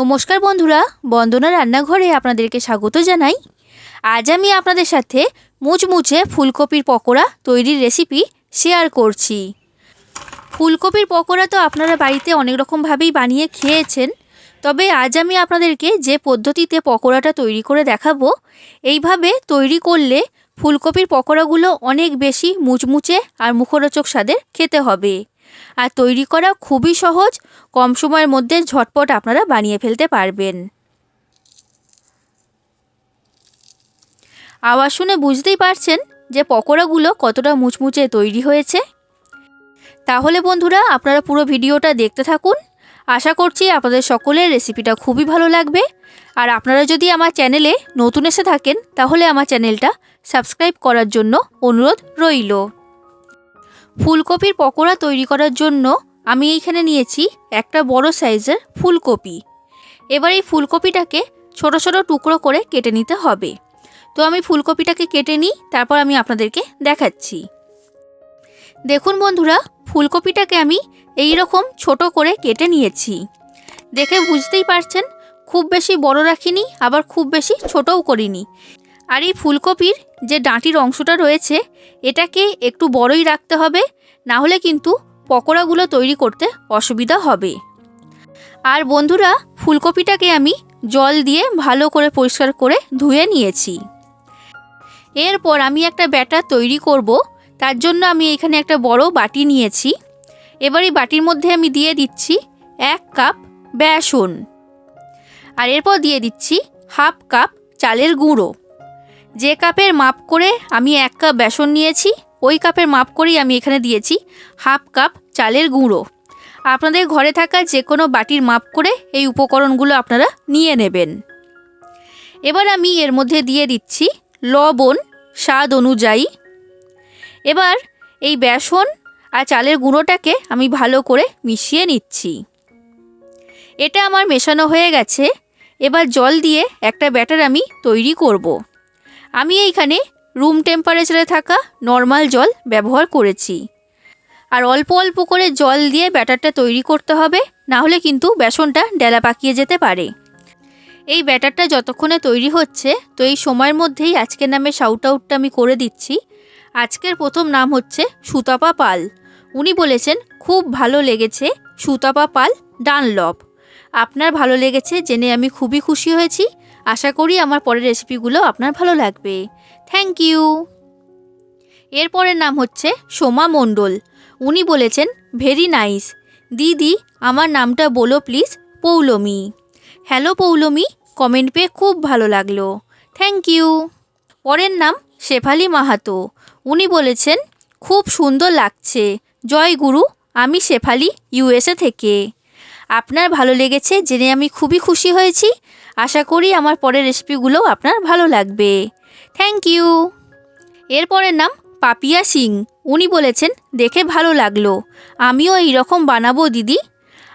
নমস্কার বন্ধুরা, বন্দনা রান্নাঘরে আপনাদেরকে স্বাগত জানাই। আজ আমি আপনাদের সাথে মুচমুচে ফুলকপির পকোড়া তৈরির রেসিপি শেয়ার করছি। ফুলকপির পকোড়া তো আপনারা বাড়িতে অনেক রকমভাবেই বানিয়ে খেয়েছেন, তবে আজ আমি আপনাদেরকে যে পদ্ধতিতে পকোড়াটা তৈরি করে দেখাবো, এইভাবে তৈরি করলে ফুলকপির পকোড়াগুলো অনেক বেশি মুচমুচে আর মুখরোচক স্বাদের খেতে হবে। আর তৈরি করা খুবই সহজ, কম সময়ের মধ্যে ঝটপট আপনারা বানিয়ে ফেলতে পারবেন। আওয়াজ শুনে বুঝতেই পারছেন যে পকোড়াগুলো কতটা মুচমুচে তৈরি হয়েছে। তাহলে বন্ধুরা, আপনারা পুরো ভিডিওটা দেখতে থাকুন। আশা করছি আপনাদের সকলের রেসিপিটা খুবই ভালো লাগবে। আর আপনারা যদি আমার চ্যানেলে নতুন এসে থাকেন, তাহলে আমার চ্যানেলটা সাবস্ক্রাইব করার জন্য অনুরোধ রইল। ফুলকপির পকোড়া তৈরি করার জন্য আমি এইখানে নিয়েছি একটা বড় সাইজের ফুলকপি। এবার এই ফুলকপিটাকে ছোট ছোট টুকরো করে কেটে নিতে হবে। তো আমি ফুলকপিটাকে কেটে নিই, তারপর আমি আপনাদেরকে দেখাচ্ছি। দেখুন বন্ধুরা, ফুলকপিটাকে আমি এই রকম ছোট করে কেটে নিয়েছি। দেখে বুঝতেই পারছেন, খুব বেশি বড় রাখিনি, আবার খুব বেশি ছোটও করিনি। আর এই ফুলকপির যে ডাঁটির অংশটা রয়েছে, এটাকে একটু বড়ই রাখতে হবে, না হলে কিন্তু পকোড়াগুলো তৈরি করতে অসুবিধা হবে। আর বন্ধুরা, ফুলকপিটাকে আমি জল দিয়ে ভালো করে পরিষ্কার করে ধুয়ে নিয়েছি। এরপর আমি একটা ব্যাটার তৈরি করব, তার জন্য আমি এখানে একটা বড় বাটি নিয়েছি। এবার এই বাটির মধ্যে আমি দিয়ে দিচ্ছি এক কাপ বেসন। আর এরপর দিয়ে দিচ্ছি হাফ কাপ চালের গুঁড়ো। যে কাপের মাপ করে আমি এক কাপ বেসন নিয়েছি, ওই কাপের মাপ করেই আমি এখানে দিয়েছি হাফ কাপ চালের গুঁড়ো। আপনাদের ঘরে থাকা যে কোনো বাটির মাপ করে এই উপকরণগুলো আপনারা নিয়ে নেবেন। এবার আমি এর মধ্যে দিয়ে দিচ্ছি লবণ স্বাদ অনুযায়ী। এবার এই বেসন আর চালের গুঁড়োটাকে আমি ভালো করে মিশিয়ে নিচ্ছি। এটা আমার মেশানো হয়ে গেছে। এবার জল দিয়ে একটা ব্যাটার আমি তৈরি করব। আমি এইখানে রুম টেম্পারেচারে থাকা নর্মাল জল ব্যবহার করেছি। আর অল্প অল্প করে জল দিয়ে ব্যাটারটা তৈরি করতে হবে, না হলে কিন্তু বেসনটা ডেলা পাকিয়ে যেতে পারে। এই ব্যাটারটা যতক্ষণে তৈরি হচ্ছে, তো এই সময়ের মধ্যেই আজকের নামে শাউট আউটটা আমি করে দিচ্ছি। আজকের প্রথম নাম হচ্ছে সুতাপা পাল। উনি বলেছেন, খুব ভালো লেগেছে সুতাপা পাল ডানলপ। আপনার ভালো লেগেছে জেনে আমি খুবই খুশি হয়েছি। আশা করি আমার পরের রেসিপিগুলো আপনার ভালো লাগবে। থ্যাংক ইউ এরপরের নাম হচ্ছে সোমা মণ্ডল। উনি বলেছেন ভেরি নাইস দিদি, আমার নামটা বলো please Paulami. Hello Paulami comment পেয়ে খুব ভালো লাগল। থ্যাংক ইউ পরের নাম শেফালি মাহাতো। উনি বলেছেন, খুব সুন্দর লাগছে। জয় গুরু, আমি শেফালি ইউএসএ থেকে। আপনার ভালো লেগেছে, জেনে আমি খুবই খুশি হয়েছি। আশা করি আমার পরের রেসিপিগুলো আপনার ভালো লাগবে। থ্যাংক ইউ এরপরের নাম পাপিয়া সিং। উনি বলেছেন, দেখে ভালো লাগল। আমিও এই রকম বানাবো, দিদি।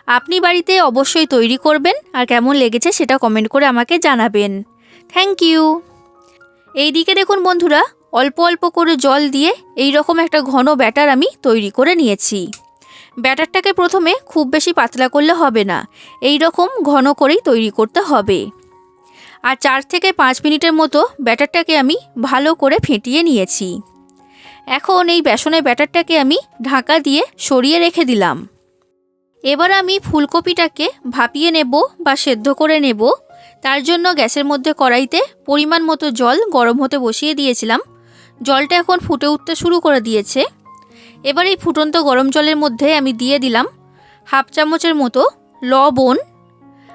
আপনি বাড়িতে অবশ্যই তৈরি করবেন আর কেমন লেগেছে সেটা কমেন্ট করে আমাকে জানাবেন। থ্যাংক ইউ এই দিকে দেখুন বন্ধুরা, অল্প অল্প করে জল দিয়ে এই রকম একটা ঘন ব্যাটার আমি তৈরি করে নিয়েছি। ব্যাটারটাকে প্রথমে খুব বেশি পাতলা করলে হবে না। এই রকম ঘন করেই তৈরি করতে হবে। আর চার থেকে পাঁচ মিনিটের মতো ব্যাটারটাকে আমি ভালো করে ফেটিয়ে নিয়েছি। এখন এই বেসনের ব্যাটারটাকে আমি ঢাকা দিয়ে সরিয়ে রেখে দিলাম। এবার আমি ফুলকপিটাকে ভাপিয়ে নেব বা সেদ্ধ করে নেব। তার জন্য গ্যাসের মধ্যে কড়াইতে পরিমাণ মতো জল গরম হতে বসিয়ে দিয়েছিলাম। জলটা এখন ফুটে উঠতে শুরু করে দিয়েছে। এবার এই ফুটন্ত গরম জলের মধ্যে আমি দিয়ে দিলাম হাফ চামচের মতো লবণ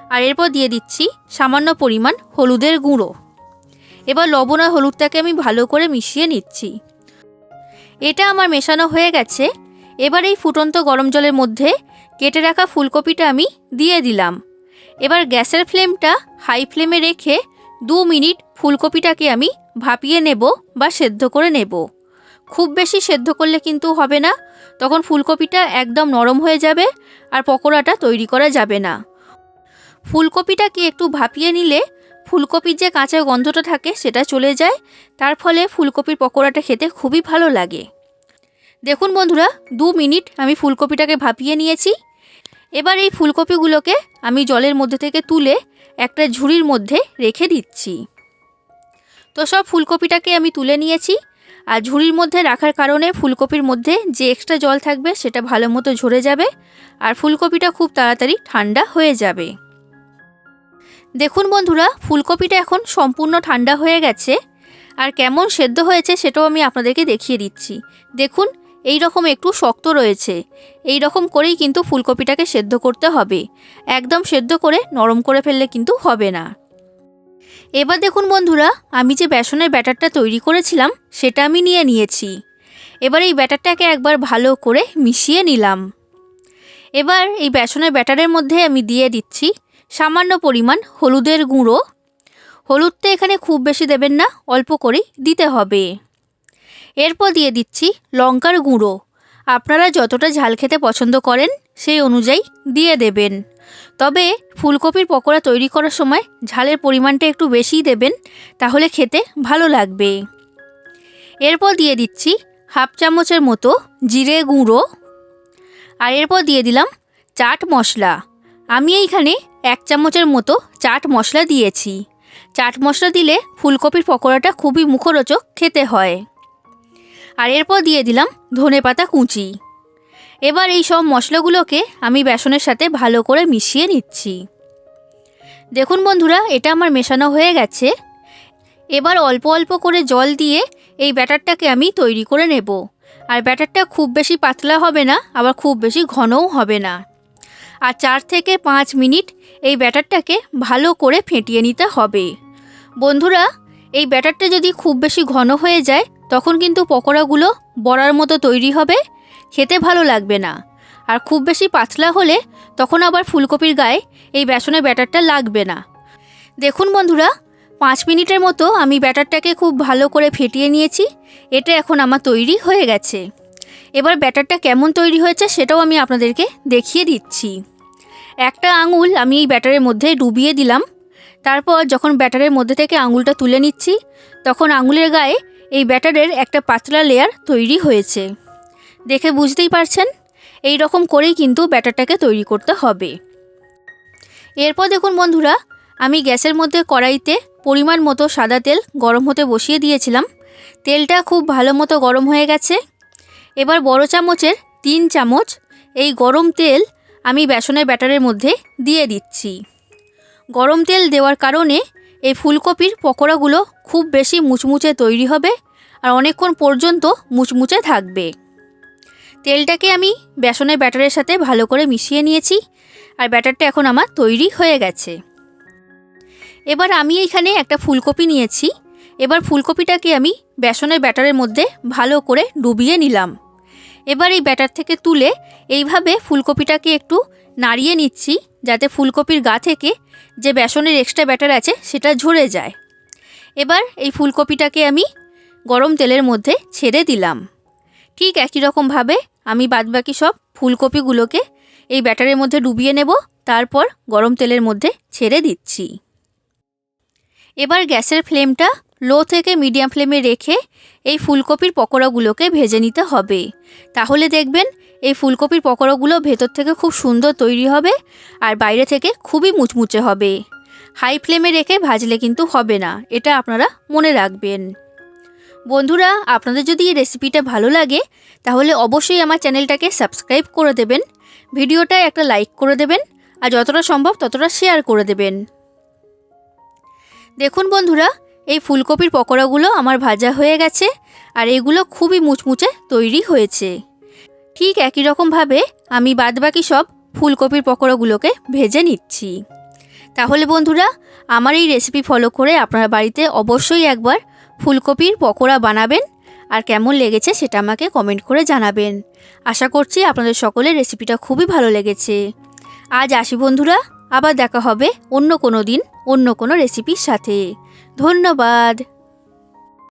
আর এরপর দিয়ে দিচ্ছি সামান্য পরিমাণ হলুদের গুঁড়ো। এবার লবণ আর হলুদটাকে আমি ভালো করে মিশিয়ে নিচ্ছি। এটা আমার মেশানো হয়ে গেছে। এবার এই ফুটন্ত গরম জলের মধ্যে কেটে রাখা ফুলকপিটা আমি দিয়ে দিলাম। এবার গ্যাসের ফ্লেমটা হাই ফ্লেমে রেখে দু মিনিট ফুলকপিটাকে আমি ভাপিয়ে নেব বা সেদ্ধ করে নেব। খুব বেশি সেদ্ধ করলে কিন্তু হবে না। তখন ফুলকপিটা একদম নরম হয়ে যাবে আর পকোড়াটা তৈরি করা যাবে না। ফুলকপিটাকে একটু ভাপিয়ে নিলে ফুলকপির যে কাঁচা গন্ধটা থাকে সেটা চলে যায়। তার ফলে ফুলকপির পকোড়াটা খেতে খুবই ভালো লাগে। দেখুন বন্ধুরা, দু মিনিট আমি ফুলকপিটাকে ভাপিয়ে নিয়েছি। এবার এই ফুলকপিগুলোকে আমি জলের মধ্যে থেকে তুলে একটা ঝুড়ির মধ্যে রেখে দিচ্ছি। তো সব ফুলকপিটাকে আমি তুলে নিয়েছি। আর ঝুড়ির মধ্যে রাখার কারণে ফুলকপির মধ্যে যে এক্সট্রা জল থাকবে সেটা ভালো মতো ঝরে যাবে আর ফুলকপিটা খুব তাড়াতাড়ি ঠান্ডা হয়ে যাবে। দেখুন বন্ধুরা, ফুলকপিটা এখন সম্পূর্ণ ঠান্ডা হয়ে গেছে আর কেমন সেদ্ধ হয়েছে সেটাও আমি আপনাদেরকে দেখিয়ে দিচ্ছি। দেখুন এই রকম একটু শক্ত রয়েছে। এই রকম করেই কিন্তু ফুলকপিটাকে সেদ্ধ করতে হবে। একদম সেদ্ধ করে নরম করে ফেললে কিন্তু হবে না। এবার দেখুন বন্ধুরা, আমি যে বেসনের ব্যাটারটা তৈরি করেছিলাম, সেটা আমি নিয়ে নিয়েছি। এবার এই ব্যাটারটাকে একবার ভালো করে মিশিয়ে নিলাম। এবার এই বেসনের ব্যাটারের মধ্যে আমি দিয়ে দিচ্ছি সামান্য পরিমাণ হলুদের গুঁড়ো। হলুদটা এখানে খুব বেশি দেবেন না, অল্প করেই দিতে হবে। এরপর দিয়ে দিচ্ছি লঙ্কার গুঁড়ো। আপনারা যতটা ঝাল খেতে পছন্দ করেন, সেই অনুযায়ী দিয়ে দেবেন। তবে ফুলকপির পকোড়া তৈরি করার সময় ঝালের পরিমাণটা একটু বেশিই দেবেন, তাহলে খেতে ভালো লাগবে। এরপর দিয়ে দিচ্ছি হাফ চামচের মতো জিরে গুঁড়ো। আর এরপর দিয়ে দিলাম চাট মশলা। আমি এইখানে এক চামচের মতো চাট মশলা দিয়েছি। চাট মশলা দিলে ফুলকপির পকোড়াটা খুবই মুখরোচক খেতে হয়। আর এরপর দিয়ে দিলাম ধনে পাতা কুচি। এবার এই সব মশলাগুলোকে আমি বেসনের সাথে ভালো করে মিশিয়ে নিচ্ছি। দেখুন বন্ধুরা, এটা আমার মেশানো হয়ে গেছে। এবার অল্প অল্প করে জল দিয়ে এই ব্যাটারটাকে আমি তৈরি করে নেব। আর ব্যাটারটা খুব বেশি পাতলা হবে না, আবার খুব বেশি ঘনও হবে না। আর চার থেকে পাঁচ মিনিট এই ব্যাটারটাকে ভালো করে ফেটিয়ে নিতে হবে। বন্ধুরা, এই ব্যাটারটা যদি খুব বেশি ঘন হয়ে যায় তখন কিন্তু পকোড়াগুলো বড়ার মতো তৈরি হবে, খেতে ভালো লাগবে না। আর খুব বেশি পাতলা হলে তখন আবার ফুলকপির গায়ে এই বেসনের ব্যাটারটা লাগবে না। দেখুন বন্ধুরা, পাঁচ মিনিটের মতো আমি ব্যাটারটাকে খুব ভালো করে ফেটিয়ে নিয়েছি, এটা এখন আমার তৈরি হয়ে গেছে। এবার ব্যাটারটা কেমন তৈরি হয়েছে সেটাও আমি আপনাদেরকে দেখিয়ে দিচ্ছি। একটা আঙুল আমি এই ব্যাটারের মধ্যে ডুবিয়ে দিলাম। তারপর যখন ব্যাটারের মধ্যে থেকে আঙুলটা তুলে নিচ্ছি, তখন আঙুলের গায়ে এই ব্যাটারের একটা পাতলা লেয়ার তৈরি হয়েছে। দেখে বুঝতেই পারছেন, এই রকম করেই কিন্তু ব্যাটারটাকে তৈরি করতে হবে। এরপর দেখুন বন্ধুরা, আমি গ্যাসের মধ্যে কড়াইতে পরিমাণ মতো সাদা তেল গরম হতে বসিয়ে দিয়েছিলাম। তেলটা খুব ভালো মতো গরম হয়ে গেছে। এবার বড় চামচের তিন চামচ এই গরম তেল আমি বেসনের ব্যাটারের মধ্যে দিয়ে দিচ্ছি। গরম তেল দেওয়ার কারণে এই ফুলকপির পকোড়াগুলো খুব বেশি মুচমুচে তৈরি হবে আর অনেকক্ষণ পর্যন্ত মুচমুচে থাকবে। তেলটাকে আমি বেসনের ব্যাটারের সাথে ভালো করে মিশিয়ে নিয়েছি আর ব্যাটারটা এখন আমার তৈরি হয়ে গেছে। এবার আমি এইখানে একটা ফুলকপি নিয়েছি। এবার ফুলকপিটাকে আমি বেসনের ব্যাটারের মধ্যে ভালো করে ডুবিয়ে নিলাম। এবার এই ব্যাটার থেকে তুলে এইভাবে ফুলকপিটাকে একটু নাড়িয়ে নিচ্ছি যাতে ফুলকপির গা থেকে যে বেসনের এক্সট্রা ব্যাটার আছে সেটা ঝরে যায়। এবার এই ফুলকপিটাকে আমি গরম তেলের মধ্যে ছেড়ে দিলাম। ঠিক একই রকমভাবে আমি বাদবাকি সব ফুলকপিগুলোকে এই ব্যাটারের মধ্যে ডুবিয়ে নেব, তারপর গরম তেলের মধ্যে ছেড়ে দিচ্ছি। এবার গ্যাসের ফ্লেমটা লো থেকে মিডিয়াম ফ্লেমে রেখে এই ফুলকপির পকোড়াগুলোকে ভেজে নিতে হবে। তাহলে দেখবেন এই ফুলকপির পকোড়াগুলো ভেতর থেকে খুব সুন্দর তৈরি হবে আর বাইরে থেকে খুবই মুচমুচে হবে। হাই ফ্লেমে রেখে ভাজলে কিন্তু হবে না, এটা আপনারা মনে রাখবেন। বন্ধুরা, আপনাদের যদি এই রেসিপিটা ভালো লাগে, তাহলে অবশ্যই আমার চ্যানেলটাকে সাবস্ক্রাইব করে দেবেন ভিডিওটা একটা লাইক করে দেবেন, আর যতটা সম্ভব ততটা শেয়ার করে দেবেন। দেখুন বন্ধুরা, এই ফুলকপির পকোড়াগুলো আমার ভাজা হয়ে গেছে, আর এগুলো খুবই মুচমুচে তৈরি হয়েছে। ঠিক একই রকমভাবে আমি বাদবাকি সব ফুলকপির পকোড়াগুলোকে ভেজে নিচ্ছি। তাহলে বন্ধুরা, আমার এই রেসিপি ফলো করে আপনারা বাড়িতে অবশ্যই একবার ফুলকপির পকোড়া বানাবেন আর কেমন লেগেছে সেটা আমাকে কমেন্ট করে জানাবেন। আশা করছি আপনাদের সকলের রেসিপিটা খুবই ভালো লেগেছে। আজ আসি বন্ধুরা, আবার দেখা হবে অন্য কোনো দিন, অন্য কোনো রেসিপির সাথে। ধন্যবাদ।